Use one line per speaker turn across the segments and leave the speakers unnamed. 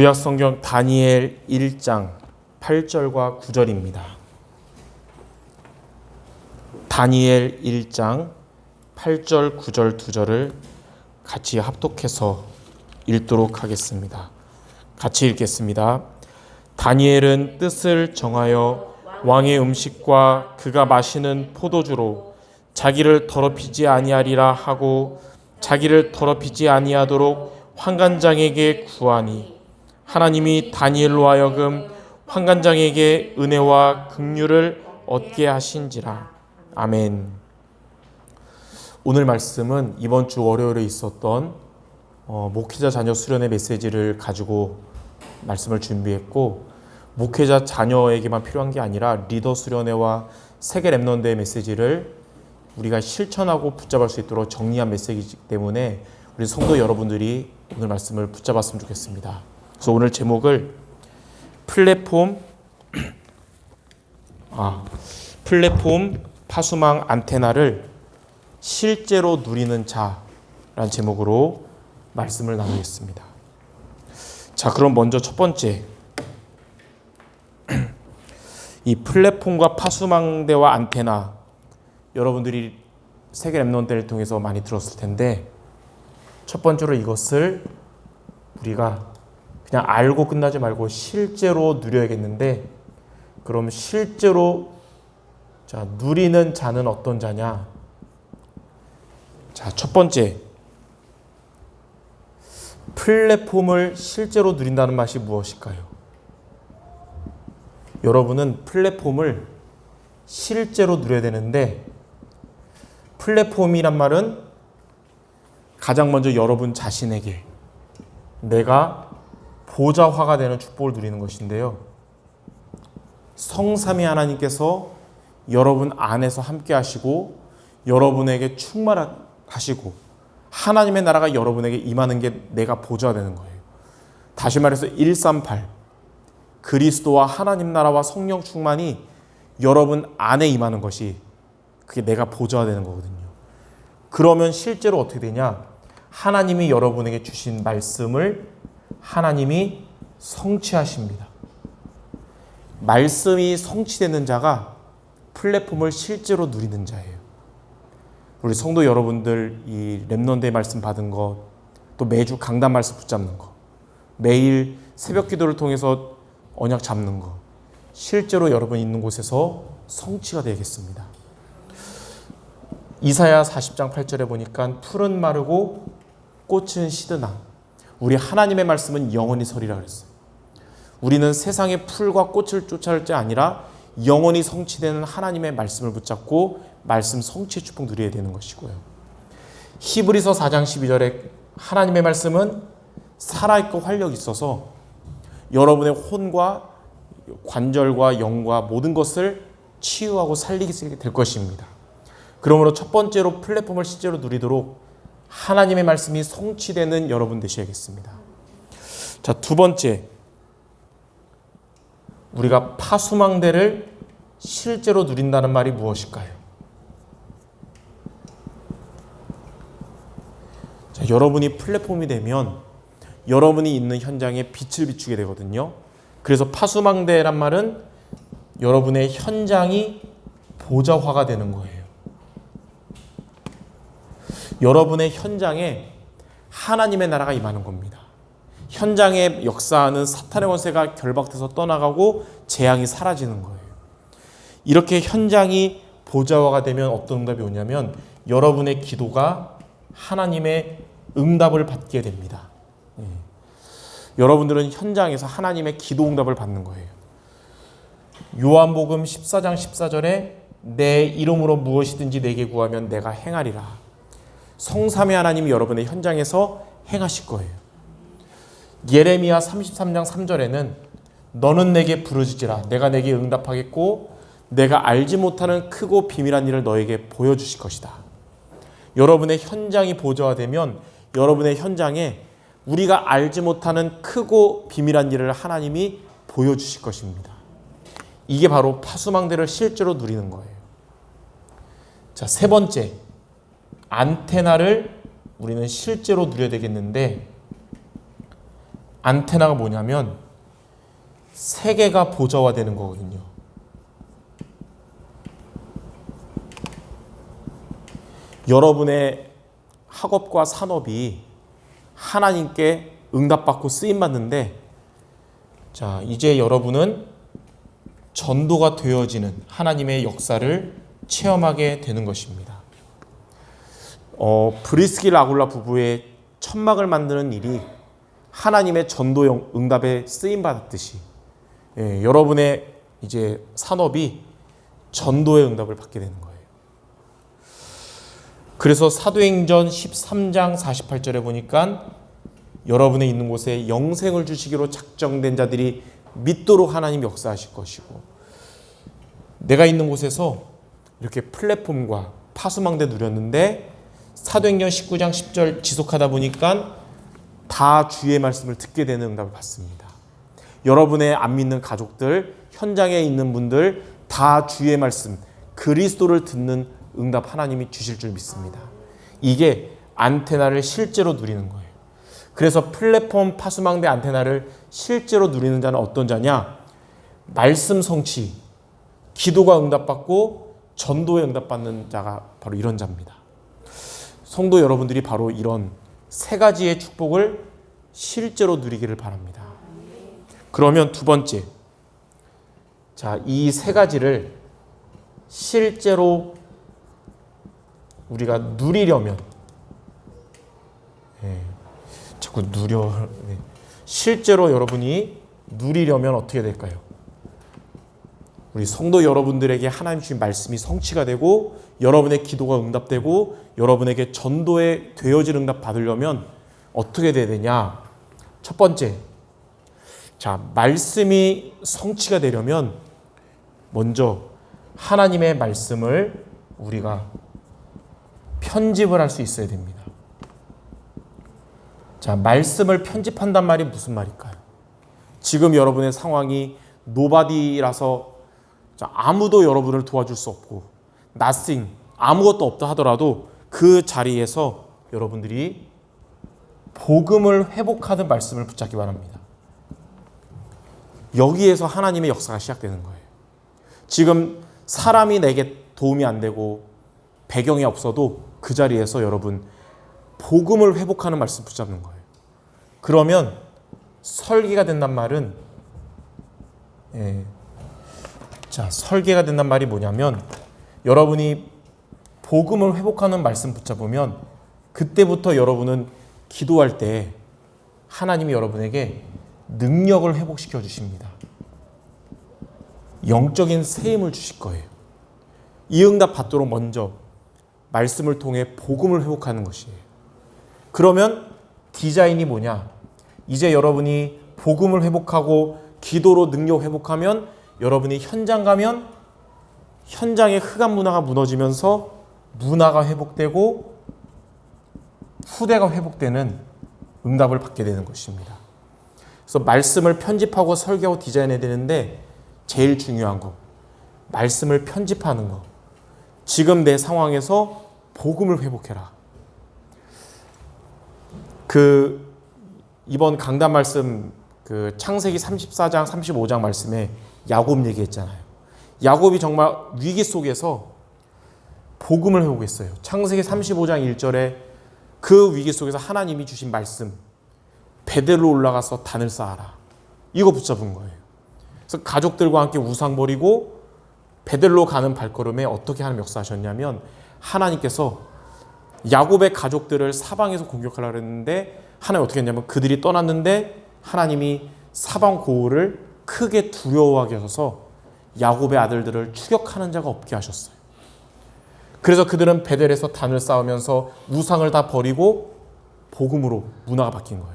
구약 성경 다니엘 1장 8절과 9절입니다. 다니엘 1장 8절, 9절, 2절을 같이 합독해서 읽도록 하겠습니다. 같이 읽겠습니다. 다니엘은 뜻을 정하여 왕의 음식과 그가 마시는 포도주로 자기를 더럽히지 아니하리라 하고 자기를 더럽히지 아니하도록 환관장에게 구하니 하나님이 다니엘로 하여금 환관장에게 은혜와 긍휼을 얻게 하신지라. 아멘. 오늘 말씀은 이번 주 월요일에 있었던 어, 목회자 자녀 수련의 메시지를 가지고 말씀을 준비했고 목회자 자녀에게만 필요한 게 아니라 리더 수련회와 세계 랩넌드의 메시지를 우리가 실천하고 붙잡을 수 있도록 정리한 메시지이기 때문에 우리 성도 여러분들이 오늘 말씀을 붙잡았으면 좋겠습니다. 그래서 오늘 제목을 플랫폼 아 플랫폼 파수망 안테나를 실제로 누리는 자라는 제목으로 말씀을 나누겠습니다. 자, 그럼 먼저 첫 번째 이 플랫폼과 파수망대와 안테나 여러분들이 세계 랩넌트를 통해서 많이 들었을 텐데 첫 번째로 이것을 우리가 그냥 알고 끝나지 말고 실제로 누려야겠는데 그럼 실제로 자 누리는 자는 어떤 자냐? 자 첫 번째 플랫폼을 실제로 누린다는 맛이 무엇일까요? 여러분은 플랫폼을 실제로 누려야 되는데 플랫폼이란 말은 가장 먼저 여러분 자신에게 내가 보좌화가 되는 축복을 누리는 것인데요. 성삼위 하나님께서 여러분 안에서 함께 하시고 여러분에게 충만하시고 하나님의 나라가 여러분에게 임하는 게 내가 보좌가 되는 거예요. 다시 말해서 138 그리스도와 하나님 나라와 성령 충만이 여러분 안에 임하는 것이 그게 내가 보좌가 되는 거거든요. 그러면 실제로 어떻게 되냐? 하나님이 여러분에게 주신 말씀을 하나님이 성취하십니다. 말씀이 성취되는 자가 플랫폼을 실제로 누리는 자예요. 우리 성도 여러분들 이 랩넌데이 말씀 받은 것, 또 매주 강단 말씀 붙잡는 것, 매일 새벽 기도를 통해서 언약 잡는 것, 실제로 여러분 있는 곳에서 성취가 되겠습니다. 이사야 40장 8절에 보니까 풀은 마르고 꽃은 시드나 우리 하나님의 말씀은 영원히 서리라 그랬어요. 우리는 세상의 풀과 꽃을 쫓아올 때 아니라 영원히 성취되는 하나님의 말씀을 붙잡고 말씀 성취의 축복 누려야 되는 것이고요. 히브리서 4장 12절에 하나님의 말씀은 살아있고 활력이 있어서 여러분의 혼과 관절과 영과 모든 것을 치유하고 살리게 될 것입니다. 그러므로 첫 번째로 플랫폼을 실제로 누리도록 하나님의 말씀이 성취되는 여러분 되셔야겠습니다. 자, 두 번째. 우리가 파수망대를 실제로 누린다는 말이 무엇일까요? 자, 여러분이 플랫폼이 되면 여러분이 있는 현장에 빛을 비추게 되거든요. 그래서 파수망대란 말은 여러분의 현장이 보좌화가 되는 거예요. 여러분의 현장에 하나님의 나라가 임하는 겁니다. 현장에 역사하는 사탄의 권세가 결박돼서 떠나가고 재앙이 사라지는 거예요. 이렇게 현장이 보좌화가 되면 어떤 응답이 오냐면 여러분의 기도가 하나님의 응답을 받게 됩니다. 예. 여러분들은 현장에서 하나님의 기도 응답을 받는 거예요. 요한복음 14장 14절에 내 이름으로 무엇이든지 내게 구하면 내가 행하리라. 성삼의 하나님이 여러분의 현장에서 행하실 거예요. 예레미야 33장 3절에는 너는 내게 부르짖으라 내가 내게 응답하겠고 내가 알지 못하는 크고 비밀한 일을 너에게 보여주실 것이다. 여러분의 현장이 보좌화되면 여러분의 현장에 우리가 알지 못하는 크고 비밀한 일을 하나님이 보여주실 것입니다. 이게 바로 파수망대를 실제로 누리는 거예요. 자, 세 번째. 안테나를 우리는 실제로 누려야 되겠는데 안테나가 뭐냐면 세계가 보좌화되는 거거든요. 여러분의 학업과 산업이 하나님께 응답받고 쓰임 받는데 자, 이제 여러분은 전도가 되어지는 하나님의 역사를 체험하게 되는 것입니다. 어, 브리스길 아굴라 부부의 천막을 만드는 일이 하나님의 전도 영- 응답에 쓰임 받았듯이 예, 여러분의 이제 산업이 전도의 응답을 받게 되는 거예요. 그래서 사도행전 13장 48절에 보니까 여러분의 있는 곳에 영생을 주시기로 작정된 자들이 믿도록 하나님 역사하실 것이고 내가 있는 곳에서 이렇게 플랫폼과 파수망대 누렸는데 사도행전 19장 10절 지속하다 보니까 다 주의 말씀을 듣게 되는 응답을 받습니다. 여러분의 안 믿는 가족들, 현장에 있는 분들 다 주의 말씀, 그리스도를 듣는 응답 하나님이 주실 줄 믿습니다. 이게 안테나를 실제로 누리는 거예요. 그래서 플랫폼 파수망대 안테나를 실제로 누리는 자는 어떤 자냐? 말씀 성취, 기도가 응답받고 전도에 응답받는 자가 바로 이런 자입니다. 성도 여러분들이 바로 이런 세 가지의 축복을 실제로 누리기를 바랍니다. 그러면 두 번째. 자, 이 세 가지를 실제로 우리가 누리려면 예, 자꾸 누려 네. 실제로 여러분이 누리려면 어떻게 될까요? 우리 성도 여러분들에게 하나님 주신 말씀이 성취가 되고 여러분의 기도가 응답되고 여러분에게 전도에 되어질 응답 받으려면 어떻게 돼야 되냐? 첫 번째. 자, 말씀이 성취가 되려면 먼저 하나님의 말씀을 우리가 편집을 할 수 있어야 됩니다. 자, 말씀을 편집한단 말이 무슨 말일까요? 지금 여러분의 상황이 노바디라서 자, 아무도 여러분을 도와줄 수 없고 nothing 아무것도 없다 하더라도 그 자리에서 여러분들이 복음을 회복하는 말씀을 붙잡기 바랍니다. 여기에서 하나님의 역사가 시작되는 거예요. 지금 사람이 내게 도움이 안 되고 배경이 없어도 그 자리에서 여러분 복음을 회복하는 말씀 붙잡는 거예요. 그러면 설계가 된단 말은 예. 자 설계가 된단 말이 뭐냐면 여러분이 복음을 회복하는 말씀 붙잡으면 그때부터 여러분은 기도할 때 하나님이 여러분에게 능력을 회복시켜 주십니다. 영적인 새 힘을 주실 거예요. 이 응답 받도록 먼저 말씀을 통해 복음을 회복하는 것이에요. 그러면 디자인이 뭐냐? 이제 여러분이 복음을 회복하고 기도로 능력 회복하면 여러분이 현장 가면 현장의 흑암 문화가 무너지면서 문화가 회복되고 후대가 회복되는 응답을 받게 되는 것입니다. 그래서 말씀을 편집하고 설계하고 디자인해야 되는데 제일 중요한 거 말씀을 편집하는 거. 지금 내 상황에서 복음을 회복해라. 그 이번 강단 말씀 그 창세기 34장 35장 말씀에 야곱 얘기했잖아요. 야곱이 정말 위기 속에서 복음을 회복했어요. 창세기 35장 1절에 그 위기 속에서 하나님이 주신 말씀 베델로 올라가서 단을 쌓아라. 이거 붙잡은 거예요. 그래서 가족들과 함께 우상 버리고 베델로 가는 발걸음에 어떻게 하는 역사하셨냐면 하나님께서 야곱의 가족들을 사방에서 공격하려고 했는데 하나님 어떻게 했냐면 그들이 떠났는데 하나님이 사방 고을을 크게 두려워하게 하셔서 야곱의 아들들을 추격하는 자가 없게 하셨어요. 그래서 그들은 베델에서 단을 쌓으면서 우상을 다 버리고 복음으로 문화가 바뀐 거예요.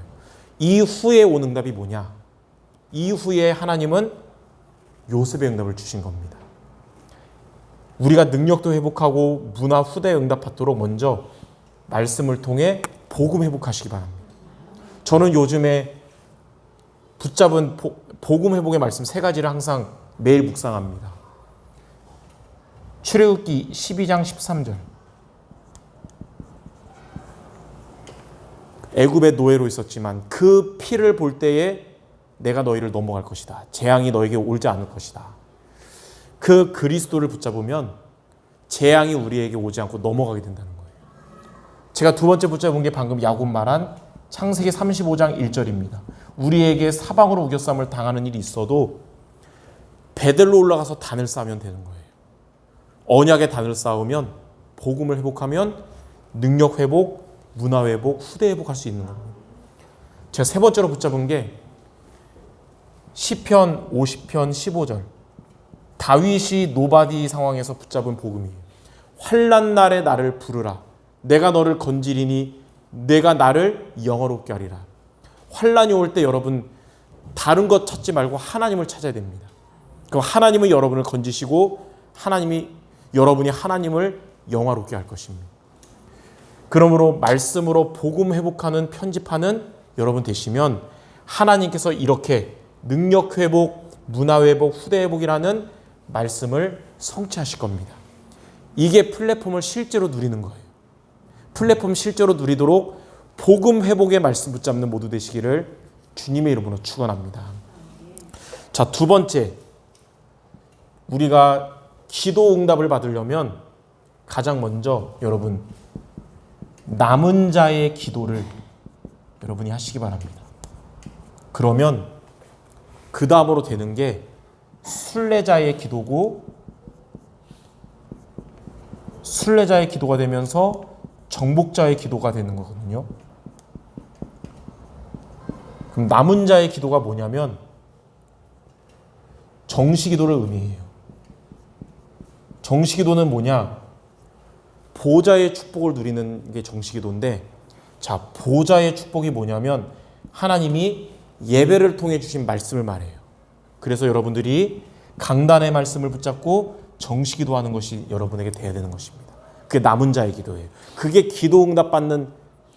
이후에 온 응답이 뭐냐? 이후에 하나님은 요셉의 응답을 주신 겁니다. 우리가 능력도 회복하고 문화 후대 응답 받도록 먼저 말씀을 통해 복음 회복하시기 바랍니다. 저는 요즘에 붙잡은 보, 복음 회복의 말씀 세 가지를 항상 매일 묵상합니다. 출애굽기 12장 13절. 애굽의 노예로 있었지만 그 피를 볼 때에 내가 너희를 넘어갈 것이다. 재앙이 너에게 올지 않을 것이다. 그 그리스도를 붙잡으면 재앙이 우리에게 오지 않고 넘어가게 된다는 거예요. 제가 두 번째 붙잡은 게 방금 야곱 말한 창세기 35장 1절입니다. 우리에게 사방으로 우겨쌈을 당하는 일이 있어도 베델로 올라가서 단을 쌓으면 되는 거예요. 언약의 단을 쌓으면 복음을 회복하면 능력 회복, 문화 회복, 후대 회복할 수 있는 겁니다. 제가 세 번째로 붙잡은 게 시편 50편 15절. 다윗이 노바디 상황에서 붙잡은 복음이에요. 환난 날에 나를 부르라. 내가 너를 건지리니 내가 나를 영어롭게 하리라. 환란이 올 때 여러분 다른 것 찾지 말고 하나님을 찾아야 됩니다. 그럼 하나님은 여러분을 건지시고 하나님이 여러분이 하나님을 영화롭게 할 것입니다. 그러므로 말씀으로 복음 회복하는 편집하는 여러분 되시면 하나님께서 이렇게 능력 회복, 문화 회복, 후대 회복이라는 말씀을 성취하실 겁니다. 이게 플랫폼을 실제로 누리는 거예요. 플랫폼 실제로 누리도록 복음 회복의 말씀 붙잡는 모두 되시기를 주님의 이름으로 축원합니다. 자, 두 번째. 우리가 기도 응답을 받으려면 가장 먼저 여러분 남은 자의 기도를 여러분이 하시기 바랍니다. 그러면 그 다음으로 되는 게 순례자의 기도고 순례자의 기도가 되면서 정복자의 기도가 되는 거거든요. 그럼 남은 자의 기도가 뭐냐면 정시 기도를 의미해요. 정시 기도는 뭐냐? 보좌의 축복을 누리는 게 정시 기도인데 자, 보좌의 축복이 뭐냐면 하나님이 예배를 통해 주신 말씀을 말해요. 그래서 여러분들이 강단의 말씀을 붙잡고 정시 기도하는 것이 여러분에게 돼야 되는 것입니다. 그게 남은 자의 기도예요. 그게 기도 응답 받는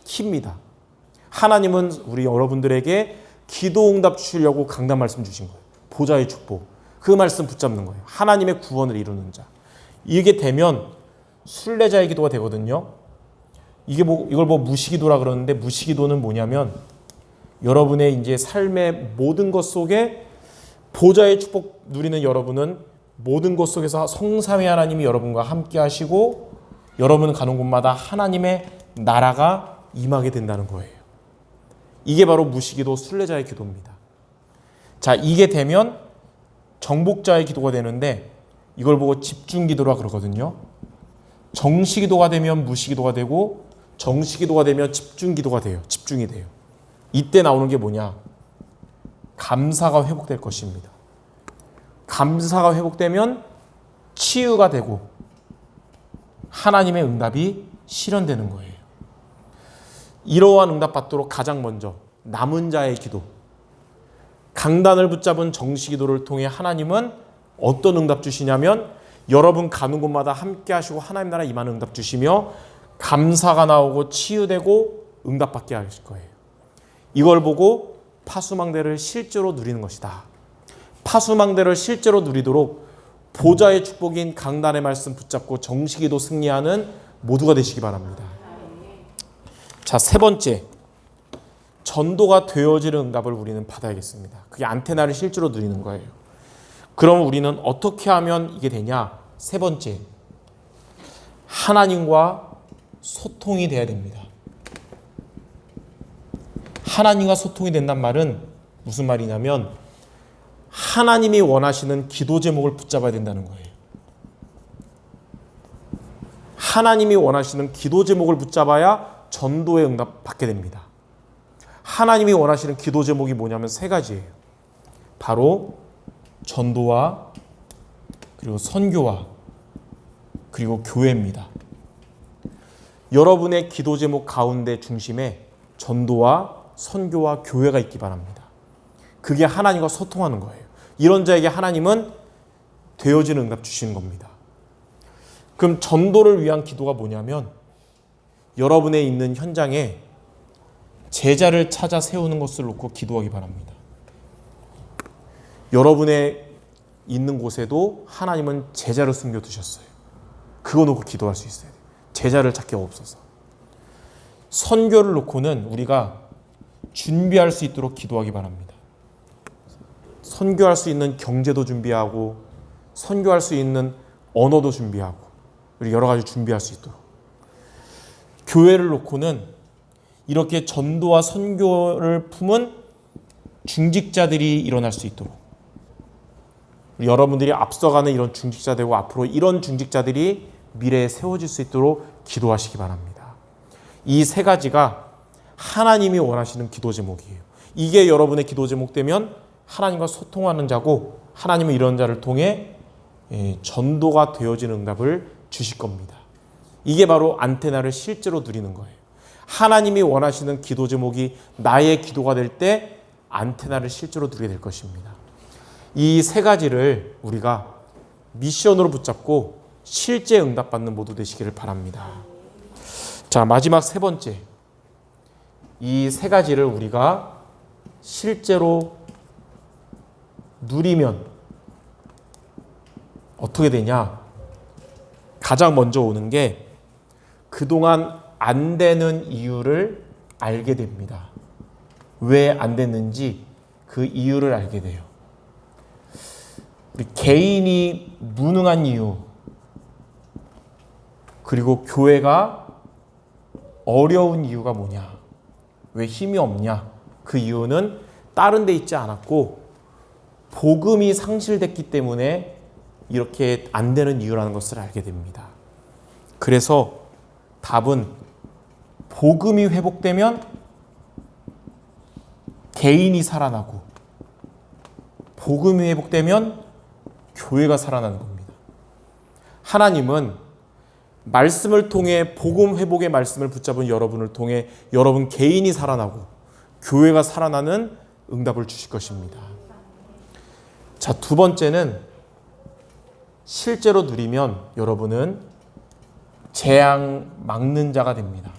키입니다. 하나님은 우리 여러분들에게 기도 응답 주시려고 강단 말씀 주신 거예요. 보좌의 축복. 그 말씀 붙잡는 거예요. 하나님의 구원을 이루는 자. 이게 되면 순례자의 기도가 되거든요. 이게 뭐 이걸 뭐 무시기도라 그러는데 무시기도는 뭐냐면 여러분의 이제 삶의 모든 것 속에 보좌의 축복 누리는 여러분은 모든 것 속에서 성삼위 하나님이 여러분과 함께 하시고 여러분 가는 곳마다 하나님의 나라가 임하게 된다는 거예요. 이게 바로 무시기도 순례자의 기도입니다. 자, 이게 되면 정복자의 기도가 되는데 이걸 보고 집중 기도라 그러거든요. 정시 기도가 되면 무시 기도가 되고 정시 기도가 되면 집중 기도가 돼요. 집중이 돼요. 이때 나오는 게 뭐냐? 감사가 회복될 것입니다. 감사가 회복되면 치유가 되고 하나님의 응답이 실현되는 거예요. 이러한 응답 받도록 가장 먼저 남은 자의 기도, 강단을 붙잡은 정시 기도를 통해 하나님은 어떤 응답 주시냐면 여러분 가는 곳마다 함께 하시고 하나님 나라 임하는 응답 주시며 감사가 나오고 치유되고 응답 받게 하실 거예요. 이걸 보고 파수망대를 실제로 누리는 것이다. 파수망대를 실제로 누리도록 보좌의 축복인 강단의 말씀 붙잡고 정식이도 승리하는 모두가 되시기 바랍니다. 자, 세 번째. 전도가 되어지는 응답을 우리는 받아야겠습니다. 그게 안테나를 실제로 누리는 거예요. 그럼 우리는 어떻게 하면 이게 되냐? 세 번째. 하나님과 소통이 돼야 됩니다. 하나님과 소통이 된단 말은 무슨 말이냐면 하나님이 원하시는 기도 제목을 붙잡아야 된다는 거예요. 하나님이 원하시는 기도 제목을 붙잡아야 전도의 응답 받게 됩니다. 하나님이 원하시는 기도 제목이 뭐냐면 세 가지예요. 바로 전도와 그리고 선교와 그리고 교회입니다. 여러분의 기도 제목 가운데 중심에 전도와 선교와 교회가 있기 바랍니다. 그게 하나님과 소통하는 거예요. 이런 자에게 하나님은 되어지는 응답 주시는 겁니다. 그럼 전도를 위한 기도가 뭐냐면 여러분의 있는 현장에 제자를 찾아 세우는 것을 놓고 기도하기 바랍니다. 여러분의 있는 곳에도 하나님은 제자를 숨겨 두셨어요. 그거 놓고 기도할 수 있어야 돼요. 제자를 찾기 없어서. 선교를 놓고는 우리가 준비할 수 있도록 기도하기 바랍니다. 선교할 수 있는 경제도 준비하고 선교할 수 있는 언어도 준비하고 우리 여러 가지 준비할 수 있도록 교회를 놓고는 이렇게 전도와 선교를 품은 중직자들이 일어날 수 있도록 여러분들이 앞서가는 이런 중직자 되고 앞으로 이런 중직자들이 미래에 세워질 수 있도록 기도하시기 바랍니다. 이 세 가지가 하나님이 원하시는 기도 제목이에요. 이게 여러분의 기도 제목 되면 하나님과 소통하는 자고 하나님은 이런 자를 통해 예, 전도가 되어지는 응답을 주실 겁니다. 이게 바로 안테나를 실제로 누리는 거예요. 하나님이 원하시는 기도 제목이 나의 기도가 될 때 안테나를 실제로 누리게 될 것입니다. 이 세 가지를 우리가 미션으로 붙잡고 실제 응답받는 모두 되시기를 바랍니다. 자, 마지막 세 번째. 이 세 가지를 우리가 실제로 누리면 어떻게 되냐? 가장 먼저 오는 게 그동안 안 되는 이유를 알게 됩니다. 왜 안 됐는지 그 이유를 알게 돼요. 개인이 무능한 이유, 그리고 교회가 어려운 이유가 뭐냐? 왜 힘이 없냐? 그 이유는 다른 데 있지 않았고 복음이 상실됐기 때문에 이렇게 안 되는 이유라는 것을 알게 됩니다. 그래서 답은 복음이 회복되면 개인이 살아나고 복음이 회복되면 교회가 살아나는 겁니다. 하나님은 말씀을 통해 복음 회복의 말씀을 붙잡은 여러분을 통해 여러분 개인이 살아나고 교회가 살아나는 응답을 주실 것입니다. 자, 두 번째는 실제로 누리면 여러분은 재앙 막는 자가 됩니다.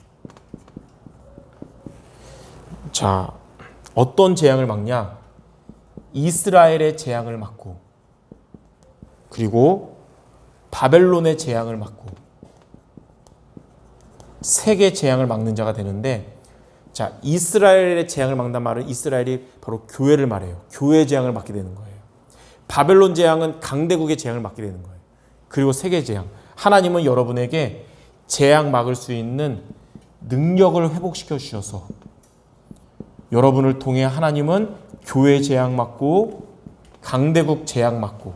자, 어떤 재앙을 막냐? 이스라엘의 재앙을 막고, 그리고 바벨론의 재앙을 막고, 세계 재앙을 막는 자가 되는데, 자, 이스라엘의 재앙을 막는 말은 이스라엘이 바로 교회를 말해요. 교회 재앙을 막게 되는 거예요. 바벨론 재앙은 강대국의 재앙을 막게 되는 거예요. 그리고 세계 재앙. 하나님은 여러분에게 재앙 막을 수 있는 능력을 회복시켜 주셔서 여러분을 통해 하나님은 교회 재앙 막고 강대국 재앙 막고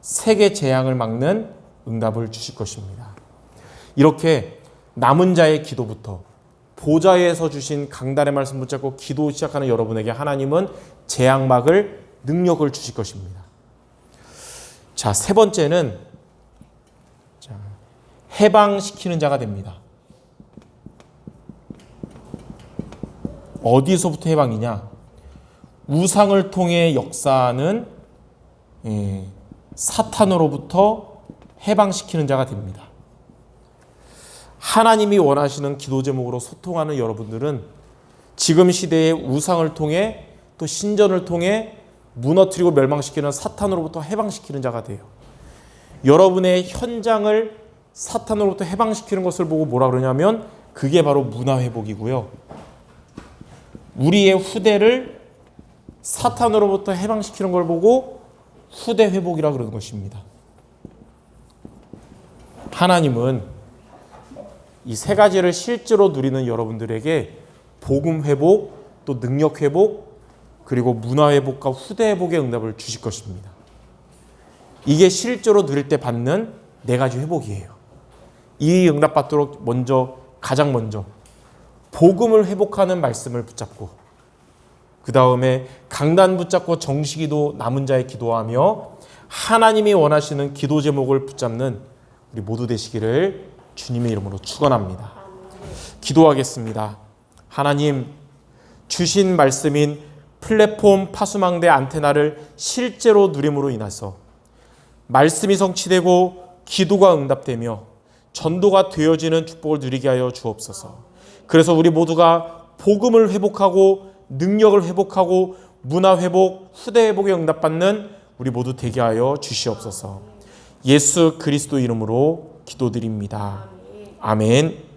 세계 재앙을 막는 응답을 주실 것입니다. 이렇게 남은 자의 기도부터 보좌에서 주신 강단의 말씀 붙잡고 기도 시작하는 여러분에게 하나님은 재앙 막을 능력을 주실 것입니다. 자, 세 번째는 자, 해방시키는 자가 됩니다. 어디서부터 해방이냐? 우상을 통해 역사는 예, 사탄으로부터 해방시키는 자가 됩니다. 하나님이 원하시는 기도 제목으로 소통하는 여러분들은 지금 시대의 우상을 통해 또 신전을 통해 무너뜨리고 멸망시키는 사탄으로부터 해방시키는 자가 돼요. 여러분의 현장을 사탄으로부터 해방시키는 것을 보고 뭐라 그러냐면 그게 바로 문화 회복이고요. 우리의 후대를 사탄으로부터 해방시키는 걸 보고 후대 회복이라 그러는 것입니다. 하나님은 이 세 가지를 실제로 누리는 여러분들에게 복음 회복, 또 능력 회복, 그리고 문화 회복과 후대 회복의 응답을 주실 것입니다. 이게 실제로 누릴 때 받는 네 가지 회복이에요. 이 응답 받도록 먼저 가장 먼저 복음을 회복하는 말씀을 붙잡고 그 다음에 강단 붙잡고 정식기도 남은 자의 기도하며 하나님이 원하시는 기도 제목을 붙잡는 우리 모두 되시기를 주님의 이름으로 축원합니다. 기도하겠습니다. 하나님 주신 말씀인 플랫폼 파수망대 안테나를 실제로 누림으로 인해서 말씀이 성취되고 기도가 응답되며 전도가 되어지는 축복을 누리게 하여 주옵소서. 그래서 우리 모두가 복음을 회복하고 능력을 회복하고 문화 회복, 후대 회복에 응답받는 우리 모두 되게 하여 주시옵소서. 예수 그리스도 이름으로 기도드립니다. 아멘.